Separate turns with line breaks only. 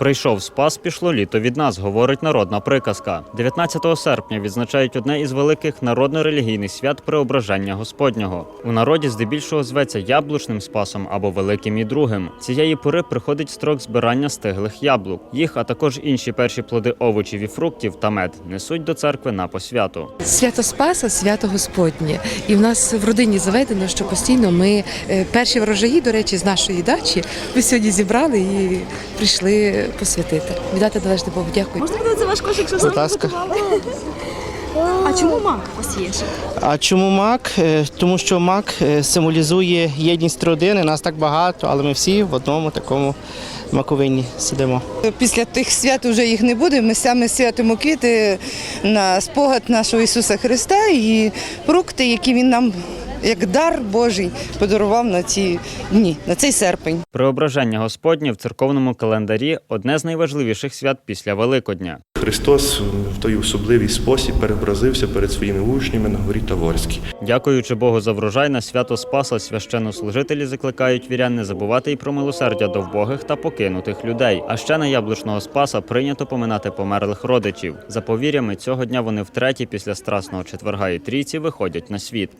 Прийшов спас, пішло літо від нас, говорить народна приказка. 19 серпня відзначають одне із великих народно-релігійних свят преображення Господнього. У народі здебільшого зветься яблучним спасом або великим і другим. Цієї пори приходить строк збирання стиглих яблук. Їх, а також інші перші плоди овочів і фруктів та мед несуть до церкви на посвяту.
Свято Спаса, свято Господнє. І в нас в родині заведено, що постійно ми е, перші врожаї, до речі, з нашої дачі, ми сьогодні зібрали і прийшли посвятити. Віддати належне Богу. Дякую.
Можна подивитися ваш кошик, що саме
ласка.
А чому мак у вас є?
А чому мак? Е, Тому що мак е, символізує єдність родини. Нас так багато, але ми всі в одному такому маковині сидимо.
Після тих свят вже їх не буде. Ми саме святимо квіти на спогад нашого Ісуса Христа і фрукти, які Він нам як дар Божий подарував на ці дні, на цей серпень.
Преображення Господнє в церковному календарі одне з найважливіших свят після Великодня.
Христос в той особливий спосіб переобразився перед своїми учнями на горі Таворській.
Дякуючи Богу за врожай, на свято Спаса священнослужителі закликають вірян не забувати й про милосердя до вбогих та покинутих людей. А ще на яблучного Спаса прийнято поминати померлих родичів. За повір'ями, цього дня вони втретє після Страсного четверга і трійці виходять на світ.